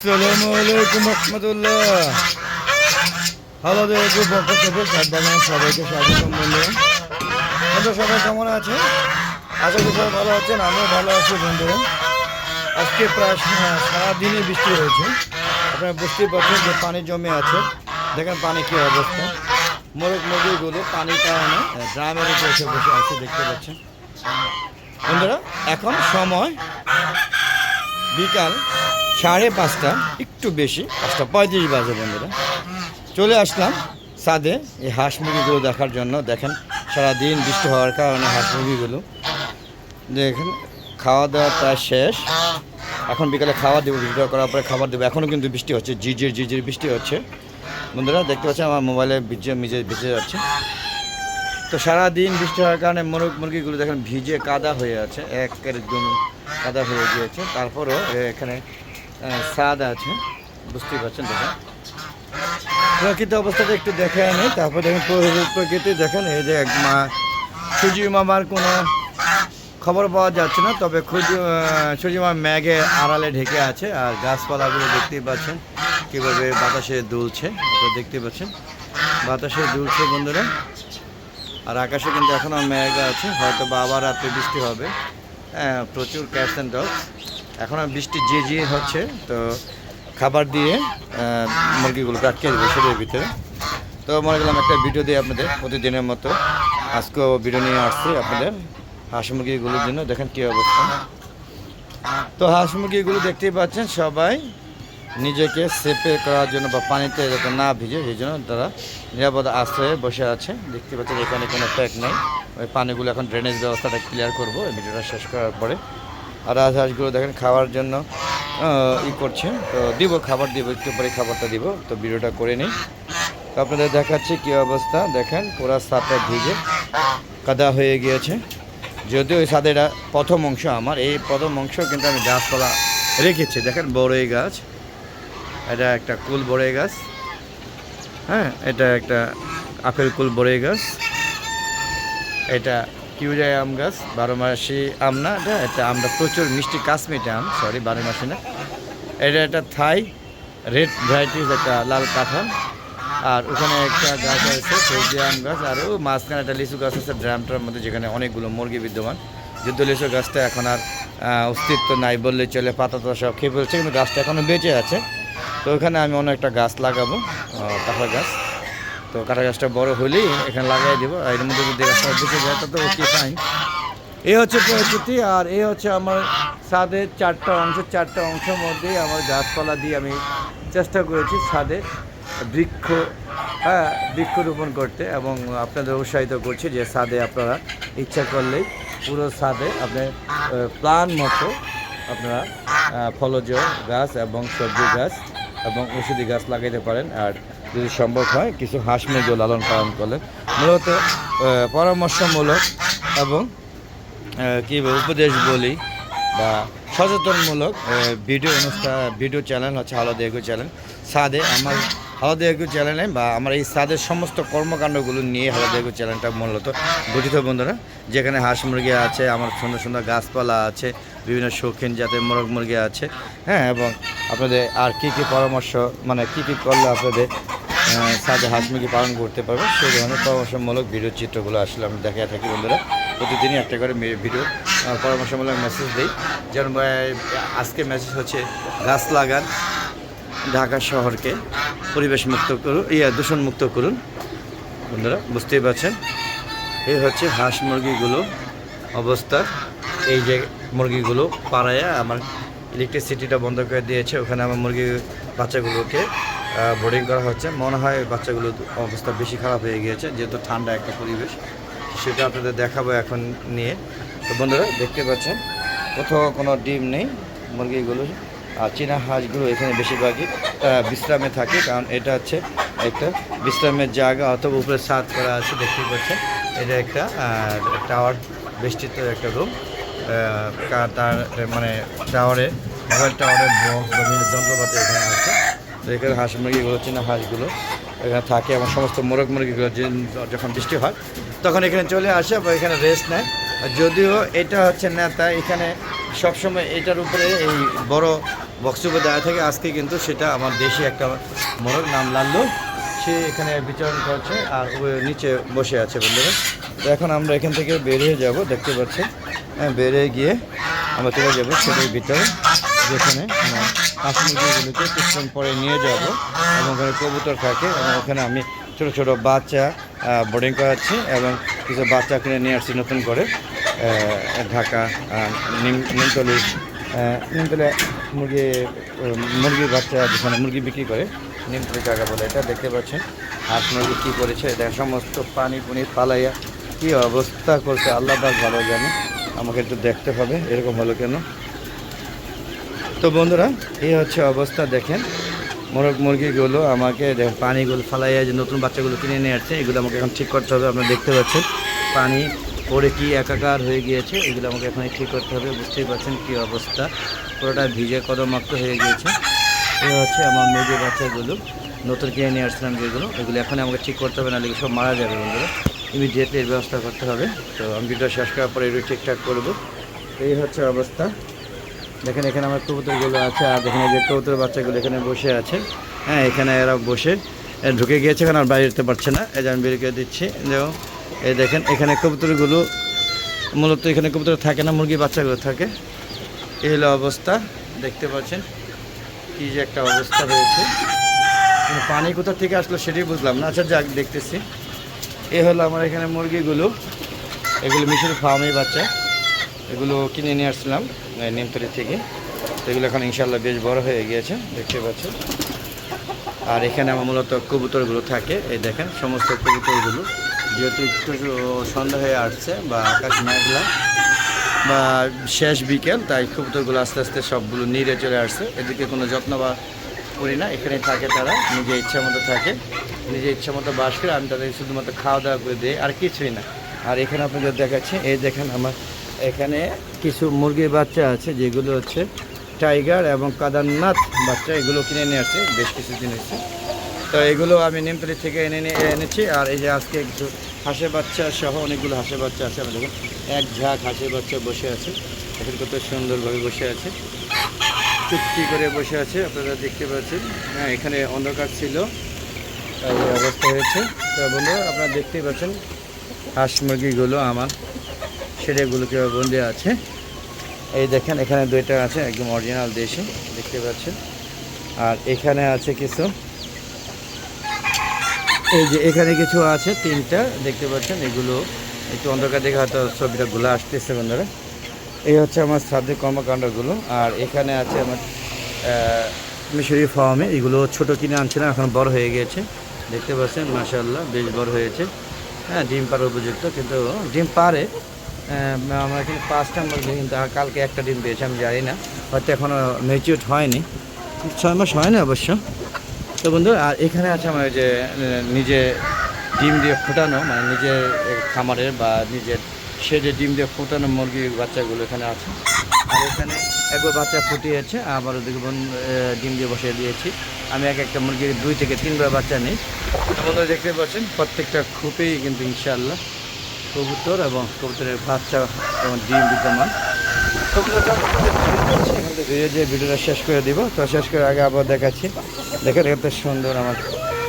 কেমন ভালো আছেন আমিও ভালো আছি বন্ধুরা আজকে প্রায় সা- বৃষ্টি হয়েছে। আপনারা বুঝতেই পারছেন যে পানি জমে আছে। দেখেন পানি কী অবস্থা। মোরগ মুরগিগুলো পানির কারণে আহ, ড্রামের উপরে বসে আছে দেখতে পাচ্ছেন। বন্ধুরা এখন সময় বিকাল। সাড়ে পাঁচটা, একটু বেশি, পাঁচটা পঁয়ত্রিশ বাজে বন্ধুরা। চলে আসলাম সাদে, এই হাঁস মুরগিগুলো দেখার জন্য। দেখেন, সারাদিন বৃষ্টি হওয়ার কারণে হাঁস মুরগিগুলো। দেখেন, খাওয়া দাওয়া প্রায় শেষ। এখন বিকালে খাওয়া দেবো ভিডিও করার পরে খাবার দেবো। এখনও কিন্তু বৃষ্টি হচ্ছে ঝিঝির ঝিঝির বৃষ্টি হচ্ছে। বন্ধুরা, দেখতে পাচ্ছেন, আমার মোবাইলে ভিজে মিজে ভিজে যাচ্ছে। তো সারাদিন বৃষ্টি হওয়ার কারণে মুরগ, মুরগিগুলো দেখেন ভিজে কাদা হয়ে আছে, একের একদম কাদা হয়ে গিয়েছে। তারপরও এখানে স্বাদ আছে, বুঝতেই পারছেন দেখেন প্রকৃত অবস্থাটা একটু দেখে আনি, তারপর প্রকৃতি দেখেন, এই যে এক মা সুজি মামার কোনো খবর পাওয়া যাচ্ছে না, তবে মামা ম্যাগে আড়ালে ঢেকে আছে, আর গাছপালাগুলো দেখতেই পাচ্ছেন কীভাবে বাতাসে দুলছে, আপনারা দেখতেই পাচ্ছেন। বাতাসে দুলছে বন্ধুরা, আর আকাশে কিন্তু এখনও মেঘ আছে হয়তো বা আবার রাত্রে বৃষ্টি হবে। হ্যাঁ প্রচুর ক্যাটস অ্যান্ড ডগস। এখনও বৃষ্টি যে যে হচ্ছে, তো খাবার দিয়ে মুরগিগুলোকে আটকে দেবে সেদের ভিতরে। তো মনে করলাম একটা ভিডিও দিই আপনাদের প্রতিদিনের মতো। আজকেও ভিডিও নিয়ে আসছি আপনাদের হাঁস মুরগিগুলোর জন্য। দেখেন কী অবস্থা। তো হাঁস মুরগিগুলো দেখতেই পাচ্ছেন, সবাই নিজেকে সেপে করার জন্য বা পানিতে যাতে না ভিজে, সেই জন্য তারা নিরাপদ আশ্রয়ে বসে আছে। দেখতে পাচ্ছেন এখানে কোনো প্যাক নেই। ওই পানিগুলো এখন ড্রেনেজ ব্যবস্থাটা ক্লিয়ার করব। ভিডিওটা শেষ করার পরে আর আজ হাঁসগুলো দেখেন খাওয়ার জন্য ই করছে। তো দিব খাবার দিব, একটু পরে খাবারটা দিব। তো ভিডিওটা করে নিই। তো আপনাদের দেখাচ্ছি কী অবস্থা। দেখেন পুরো সাতটা ভিজে, কাদা হয়ে গিয়েছে। যদিও এই সাদেটা প্রথম অংশ আমার, এই প্রথম অংশ কিন্তু আমি গাছপালা রেখেছি। দেখেন বড়ই গাছ। এটা একটা কুল বড়ই গাছ। হ্যাঁ এটা একটা আপেল কুল বড়ই গাছ। এটা কিউজাই আম গাছ, বারো মাসি আম না এটা? এটা আমরা প্রচুর মিষ্টি কাশ্মীরি আম সরি বারো মাসি না। এটা একটা থাই, রেড ভ্যারাইটিস, একটা লাল কাঁঠাল। আর ওখানে একটা গাছ আছে, সবজি আম গাছ, আর ও মাঝখানে একটা লিচু গাছ আছে, ড্রামটার মধ্যে যেখানে অনেকগুলো মুরগি বিদ্যমান। যুদ্ধ লিচু গাছটা এখন আর অস্তিত্ব নাই বললে চলে, পাতা তো সব খেয়ে ফেলছে, কিন্তু গাছটা এখনও বেঁচে আছে। তো ওখানে আমি অনেকটা গাছ লাগাবো কাঁঠাল গাছ। তো কাঁঠাল গাছটা বড় হলেই এখানে লাগাই দেবো, আর এর মধ্যে যদি গাছটা বেঁচে যায় তো ওকে ফাইন এই হচ্ছে প্রকৃতি আর এই হচ্ছে আমার ছাদের চারটা অংশ, চারটা অংশের মধ্যেই আমার গাছপালা দিয়ে আমি চেষ্টা করেছি ছাদে বৃক্ষ হ্যাঁ বৃক্ষরোপণ করতে, এবং আপনাদের উৎসাহিত করছি যে ছাদে আপনারা ইচ্ছা করলেই পুরো ছাদে আপনি প্লান মতো আপনারা ফলজ গাছ এবং সবজি গাছ এবং ওষুধি গাছ লাগাইতে পারেন, আর যদি সম্ভব হয়, কিছু হাঁস মুরগিও লালন পালন করলে। মূলত পরামর্শমূলক এবং কী উপদেশ বলি বা সচেতনমূলক ভিডিও অনুষ্ঠান, ভিডিও চ্যানেল হচ্ছে আলাদা এগো চ্যানেল। সাদে আমার আলাদা এগো চ্যানেলে বা আমার এই সাদের সমস্ত কর্মকাণ্ডগুলো নিয়ে আলাদা এগো চ্যানেলটা মূলত গঠিত বন্ধুরা, যেখানে হাঁস মুরগি আছে, আমার সুন্দর সুন্দর গাছপালা আছে, বিভিন্ন শৌখিন জাতের মোরগ মুরগি আছে হ্যাঁ এবং আপনাদের আর কি কি পরামর্শ মানে কি কি করলে আপনাদের সাদে হাঁস মুরগি পালন করতে পারবে, সেই ধরনের পরামর্শমূলক ভিডিও চিত্রগুলো আসলে আমি দেখাই থাকি বন্ধুরা। প্রতিদিনই একটা করে ভিডিও পরামর্শমূলক মেসেজ দিই। যেমন আজকে মেসেজ হচ্ছে গাছ লাগান ঢাকা শহরকে পরিবেশ মুক্ত করুন, ইয়া দূষণ মুক্ত করুন। বন্ধুরা, বুঝতেই পারছেন? এই হচ্ছে হাঁস মুরগিগুলো অবস্থা এই যে মুরগিগুলো পাড়ায় আমার ইলেকট্রিসিটিটা বন্ধ করে দিয়েছে। ওখানে আমার মুরগি বাচ্চাগুলোকে বোর্ডিং করা হচ্ছে। মনে হয় বাচ্চাগুলোর অবস্থা বেশি খারাপ হয়ে গিয়েছে, যেহেতু ঠান্ডা একটা পরিবেশ। সেটা আপনাদের দেখাবো এখন নিয়ে। তো বন্ধুরা, দেখতে পাচ্ছেন? কোথাও কোনো ডিম নেই মুরগিগুলো আর চীনা হাঁসগুলো এখানে বেশিরভাগই বিশ্রামে থাকে, কারণ এটা হচ্ছে একটা বিশ্রামের জায়গা অথবা উপরে ছাদ করা আছে, দেখতেই পাচ্ছেন। এটা একটা টাওয়ার বেষ্টিত একটা রুম। তার মানে টাওয়ারে, মোবাইল টাওয়ারের বিভিন্ন যন্ত্রপাতি এখানে আছে। তো এখানে হাঁস মুরগিগুলো, চীনা হাঁসগুলো এখানে থাকে এবং সমস্ত মোরগ মুরগিগুলো যখন বৃষ্টি হয়, তখন এখানে চলে আসে বা এখানে রেস্ট নেয়। যদিও এটা হচ্ছে নেতা, এখানে সবসময় এটার উপরে এই বড় উপর দাঁড়িয়ে থাকে। আজকে কিন্তু সেটা আমার দেশে একটা মোরগ নাম লাল্লু। সে এখানে বিচরণ করছে আর নিচে বসে আছে বন্ধুরা। তো এখন আমরা এখান থেকে বেরিয়ে যাব, দেখতে পাচ্ছি হ্যাঁ বেরিয়ে গিয়ে আমরা চলে যাব সেটার ভিতরে, যেখানে আমার হাঁস কিছুক্ষণ পরে নিয়ে যাব। এবং ওখানে কবুতর থাকে এবং ওখানে আমি ছোটো ছোটো বাচ্চা বোর্ডিং করাচ্ছি এবং কিছু বাচ্চা কিনে নিয়ে আসছি নতুন করে। ঢাকা নিমতলি নিমতলি মুরগি মুরগির বাচ্চা যেখানে মুরগি বিক্রি করে, নিমতলি জায়গা বলে এটা দেখতে পাচ্ছেন। হাঁস মুরগি কী করেছে দেখ সমস্ত পানি পুনি পালাইয়া কী অবস্থা করছে, আল্লাহ পাক ভালো জানে। আমাকে একটু দেখতে হবে, এরকম হলো কেন? তো বন্ধুরা, এই হচ্ছে অবস্থা, দেখেন। মোরগ মুরগিগুলো আমাকে পানিগুলো ফালাইয়া যে নতুন বাচ্চাগুলো কিনে নিয়ে আসছে, এগুলো আমাকে এখন ঠিক করতে হবে, আপনারা দেখতে পাচ্ছেন। পানি পড়ে কি একাকার হয়ে গিয়েছে, এগুলো আমাকে এখন ঠিক করতে হবে, বুঝতেই পারছেন কি অবস্থা। পুরোটা ভিজে কদমাক্ত হয়ে গিয়েছে। এ হচ্ছে আমার মুরগির বাচ্চাগুলো, নতুন কিনে নিয়ে আসছিলাম যেগুলো, এগুলো এখন আমাকে ঠিক করতে হবে, নাহলে সব মারা যাবে বন্ধুরা। ইমিডিয়েটলি এর ব্যবস্থা করতে হবে। তো আমি ভিডিও শেষ করার পরে এগুলো ঠিকঠাক করব। এই হচ্ছে অবস্থা। দেখেন, এখানে আমার কবুতরগুলো আছে, আর এই যে কবুতর বাচ্চাগুলো এখানে বসে আছে। হ্যাঁ এখানে এরা বসে। ঢুকে গিয়েছে এখানে, আর বাইরে যেতে পারছে না। এই যে আমি বেরিয়ে দিচ্ছি। যেমন এই দেখেন, এখানে কবুতরগুলো মূলত এখানে কবুতর থাকে না, মুরগি বাচ্চাগুলো থাকে। এই হলো অবস্থা, দেখতে পাচ্ছেন কি যে একটা অবস্থা হয়েছে। পানি কোথা থেকে আসলো সেটাই বুঝলাম না। আচ্ছা যাক, দেখতেছি। এ হলো আমার এখানে মুরগিগুলো। এগুলো মিশর ফার্মে বাচ্চা। এগুলো কিনে নিয়ে আসছিলাম নিমতলি থেকে। এগুলো এখন ইনশাল্লাহ বেশ বড় হয়ে গিয়েছে, দেখতে পাচ্ছেন। আর এখানে আমার মূলত কবুতরগুলো থাকে, এই দেখেন, সমস্ত কবুতরগুলো। যেহেতু একটু সন্ধ্যা হয়ে আসছে বা আকাশ মেঘলা বা শেষ বিকেল, তাই কবুতরগুলো আস্তে আস্তে সবগুলো নিরে চলে আসছে। এদিকে কোনো যত্ন বা করি না এখানে থাকে তারা, নিজের ইচ্ছা মতো থাকে। নিজের ইচ্ছা মতো বাস করে আমি তাদের শুধুমাত্র খাওয়া দাওয়া করে দিই, আর কিছুই না। আর এখানে আপনাদের দেখাচ্ছি, এই দেখেন আমার এখানে কিছু মুরগির বাচ্চা আছে, যেগুলো হচ্ছে টাইগার এবং কাদারনাথ বাচ্চা, এগুলো কিনে নিয়ে আসছে, বেশ কিছুদিন হয়েছে। তো এগুলো আমি নিমতলি থেকে এনে নিয়ে এনেছি, আর এই যে আজকে কিছু হাঁসের বাচ্চা সহ অনেকগুলো হাঁসের বাচ্চা আছে আমি দেখুন, এক ঝাঁক হাঁসের বাচ্চা বসে আছে এখন কত সুন্দরভাবে বসে আছে চুক্তি করে বসে আছে, আপনারা দেখতে পাচ্ছেন হ্যাঁ এখানে অন্ধকার ছিল এই অবস্থা হয়েছে, তো বন্ধুরা, আপনারা দেখতেই পাচ্ছেন, হাঁস মুরগিগুলো আমার সেটাগুলোকে বন্দি আছে, এই দেখেন, এখানে দুইটা আছে, একদম অরিজিনাল দেশি, দেখতে পাচ্ছেন, আর এখানে আছে কিছু এই যে এখানে কিছু আছে, তিনটা দেখতে পাচ্ছেন, এগুলো একটু অন্ধকার দেখে হয়তো ছবিটা গুলো আসতেছে বন্ধুরা। এই হচ্ছে আমার শ্রাদ্ধের কর্মকাণ্ডগুলো, আর এখানে আছে আমার মিশরি ফার্মে এগুলো ছোট কিনে আনছিলাম, এখন বড় হয়ে গিয়েছে দেখতে পাচ্ছেন মাশাল্লাহ বেশ বড় হয়েছে। হ্যাঁ ডিম পাড়ার উপযুক্ত, কিন্তু ডিম পারে আমার এখানে পাঁচটা মুরগি কিন্তু কালকে একটা ডিম পেয়েছে, আমি জানি না। হয়তো এখনও ম্যাচিউর হয়নি। ছয় মাস হয় না অবশ্য। তো বন্ধু, আর এখানে আছে আমার যে নিজে ডিম দিয়ে ফোটানো মানে নিজের খামারের বা নিজের সে যে ডিম দিয়ে ফোটানো মুরগির বাচ্চাগুলো এখানে আছে। আর এখানে একবার বাচ্চা ফুটিয়েছে, আবার ওদিকে বোন ডিম দিয়ে বসিয়ে দিয়েছি। আমি এক একটা মুরগির দুই থেকে তিনবার বাচ্চা নিই। বন্ধুরা দেখতে পাচ্ছেন, প্রত্যেকটা খুপেই কিন্তু ইনশাআল্লাহ কবুতর এবং কবুতরের বাচ্চা এবং ডিম বিদ্যমান। এই যে ভিডিওটা শেষ করে দিব। তো শেষ করে আগে আবার দেখাচ্ছি। দেখেন, এত সুন্দর আমার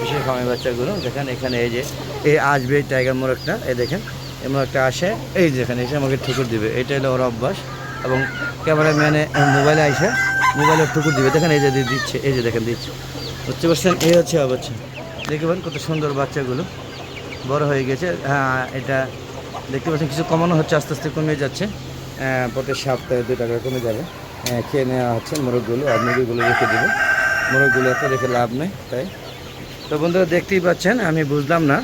বিশেষ খামারি বাচ্চাগুলো। দেখেন, এখানে এই যে, এই আসবে টাইগার মোরগটা, এই দেখেন, এই মোরগটা আসে, এই যেখানে এসে আমাকে ঠুকুর দিবে। এটা হলো ওর অভ্যাস এবং ক্যামেরাম্যানে মোবাইলে আসে মোবাইলে ঠুকুর দিবে। দেখেন, এই যে দিচ্ছে, এই যে দেখেন, দিচ্ছে। বুঝতে পারছেন? এই হচ্ছে অবস্থা। দেখবেন কত সুন্দর বাচ্চাগুলো। বড় হয়ে গেছে। হ্যাঁ এটা দেখতে পাচ্ছেন, কিছু কমানো হচ্ছে, আস্তে আস্তে কমে যাচ্ছে। প্রতি সপ্তাহে দু টাকা কমে যাবে। খেয়ে নেওয়া হচ্ছে মোরগগুলো আর মুরগিগুলো রেখে দেবে। মোরগগুলো এত রেখে লাভ নেই, তাই? তো বন্ধুরা, দেখতেই পাচ্ছেন, আমি বুঝলাম না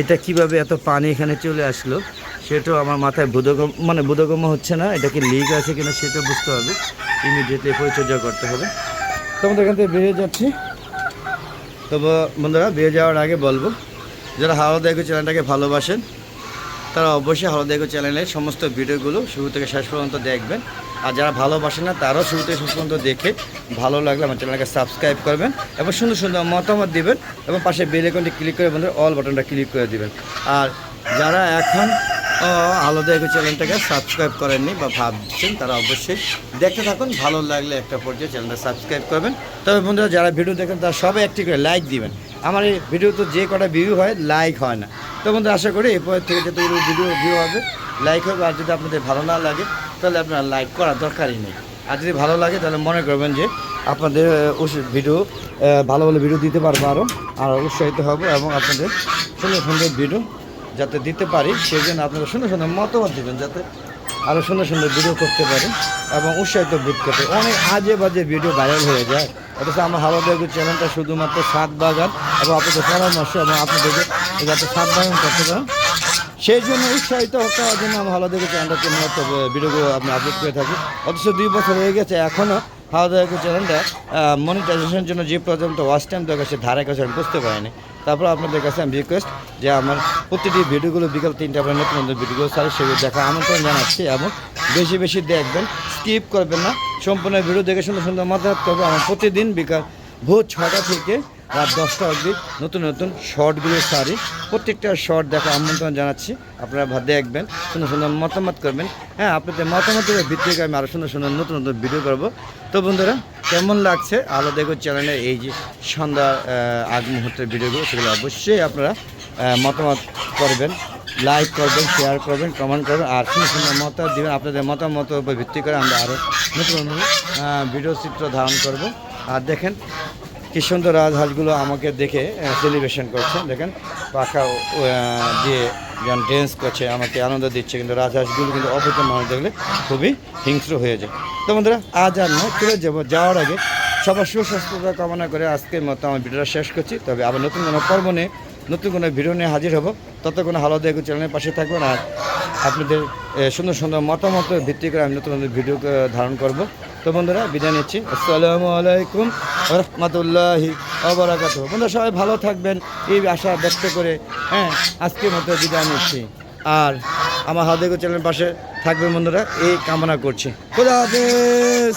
এটা কীভাবে এত পানি এখানে চলে আসলো। সেটাও আমার মাথায় বোধগম মানে বোধগম্য হচ্ছে না, এটা কি লিক আছে কিনা সেটা বুঝতে হবে। ইমিডিয়েটলি পরিচর্যা করতে হবে। তো আমাদের এখান থেকে বেরিয়ে যাচ্ছি। তবে বন্ধুরা, বেরিয়ে যাওয়ার আগে বলব, যারা হাওড়া দেখো চ্যানেলটাকে ভালোবাসেন তারা অবশ্যই হলো দেখো চ্যানেলের সমস্ত ভিডিওগুলো শুরু থেকে শেষ পর্যন্ত দেখবেন। আর যারা ভালোবাসে না, তারাও শুরু থেকে শেষ পর্যন্ত দেখে ভালো লাগলে আমার চ্যানেলকে সাবস্ক্রাইব করবেন এবং সুন্দর সুন্দর মতামত দেবেন এবং পাশে বেল আইকনটি ক্লিক করে বন্ধুরা অল বাটনটা ক্লিক করে দেবেন। আর যারা এখন আলাদা একটু চ্যানেলটাকে সাবস্ক্রাইব করেননি বা ভাবছেন, তারা অবশ্যই দেখতে থাকুন। ভালো লাগলে একটা পর্যায়ে চ্যানেলটা সাবস্ক্রাইব করবেন। তবে বন্ধুরা, যারা ভিডিও দেখেন, তারা সবাই একটি করে লাইক দিবেন। আমার এই ভিডিও তো যে কটা ভিউ হয় লাইক হয় না। তো বন্ধুরা, আশা করি এরপর থেকে যতগুলো ভিডিও ভিউ হবে লাইক হবে। আর যদি আপনাদের ভালো না লাগে, তাহলে আপনার লাইক করার দরকারই নেই। আর যদি ভালো লাগে, তাহলে মনে করবেন যে আপনাদের ভিডিও ভালো ভালো ভিডিও দিতে পারব আরও আর উৎসাহিত হব এবং আপনাদের সুন্দর সুন্দর ভিডিও যাতে দিতে পারি, সেই জন্য আপনারা সুন্দর সুন্দর মতামত দেবেন যাতে আরও সুন্দর সুন্দর ভিডিও করতে পারি এবং উৎসাহিত বোধ করতে অনেক আজে বাজে ভিডিও ভাইরাল হয়ে যায়। অথচ আমার হাওয়া দেবীর চ্যানেলটা শুধুমাত্র সাত বাগান এবং আপনাদের পরামর্শ এবং আপনাদেরকে যাতে সাত বাগান করতে পারেন, সেই জন্য উৎসাহিত হওয়ার জন্য আমি হাওয়া দেবীর চ্যানেলটাকে ভিডিওগুলো আপনি আপলোড করে থাকি। অথচ দুই বছর হয়ে গেছে এখনও হাওয়া দেবীর চ্যানেলটা মনিটাইজেশনের জন্য যে পর্যন্ত ওয়াচ টাইম দরকার সে ধারে কাছে আমি বুঝতে পারিনি। তারপর আপনাদের কাছে আমি রিকোয়েস্ট যে আমার প্রতিটি ভিডিওগুলো বিকাল তিনটা পর্যন্ত নতুন নতুন ভিডিওগুলো সারি সেগুলো দেখা, আমন্ত্রণ জানাচ্ছি এবং বেশি বেশি দেখবেন স্কিপ করবেন না। সম্পূর্ণ ভিডিও দেখে সুন্দর সুন্দর রাখতে করব আমার প্রতিদিন বিকাল ভোর ছটা থেকে রাত দশটা অবধি নতুন নতুন শর্টগুলো সারি। প্রত্যেকটা শর্ট দেখা আমন্ত্রণ জানাচ্ছি। আপনারা দেখবেন, সুন্দর সুন্দর মতামত করবেন। হ্যাঁ আপনাদের মতামতের ভিত্তিতে আমি আরও সুন্দর সুন্দর নতুন নতুন ভিডিও করব। তো বন্ধুরা, কেমন লাগছে? আলো দেখো চ্যানেলে এই যে সন্ধ্যা আগ মুহূর্তের ভিডিওগুলো সেগুলো অবশ্যই আপনারা মতামত করবেন লাইক করবেন শেয়ার করবেন কমেন্ট করবেন, আর সুন্দর সুন্দর মতামত দেবেন। আপনাদের মতামতের উপর ভিত্তি করে আমরা আরও নতুন নতুন ভিডিও চিত্র ধারণ করব। আর দেখেন কি সুন্দর রাজহাঁসগুলো আমাকে দেখে সেলিব্রেশন করছে। দেখেন পাখা দিয়ে যেমন ড্যান্স করছে, আমাকে আনন্দ দিচ্ছে, কিন্তু রাজহাঁসগুলো কিন্তু অপরিচিত মানুষ দেখলে খুবই হিংস্র হয়ে যায়। তো বন্ধুরা, আজ আর নয়, চলে যাব যাওয়ার আগে। সবার সুস্বাস্থ্যতা কামনা করে আজকের মতো আমার ভিডিওটা শেষ করছি। তবে আবার নতুন কোনো পর্ব নিয়ে, নতুন কোনো ভিডিও নিয়ে হাজির হব। ততক্ষণ হালো দেখো চ্যানেলের পাশে থাকবেন আর আপনাদের সুন্দর সুন্দর মতামতের ভিত্তি করে আমি নতুন নতুন ভিডিও ধারণ করব। তো বন্ধুরা, বিদায় নিচ্ছি। আসসালামু আলাইকুম রহমতুল্লাহি অবরাকাত বন্ধুরা, সবাই ভালো থাকবেন, এই আশা ব্যক্ত করে হ্যাঁ আজকের মতো বিদায় নিচ্ছি। আর আমার হাদেগো চ্যানেলের পাশে থাকবেন বন্ধুরা, এই কামনা করছি। খোদা হাফেজ!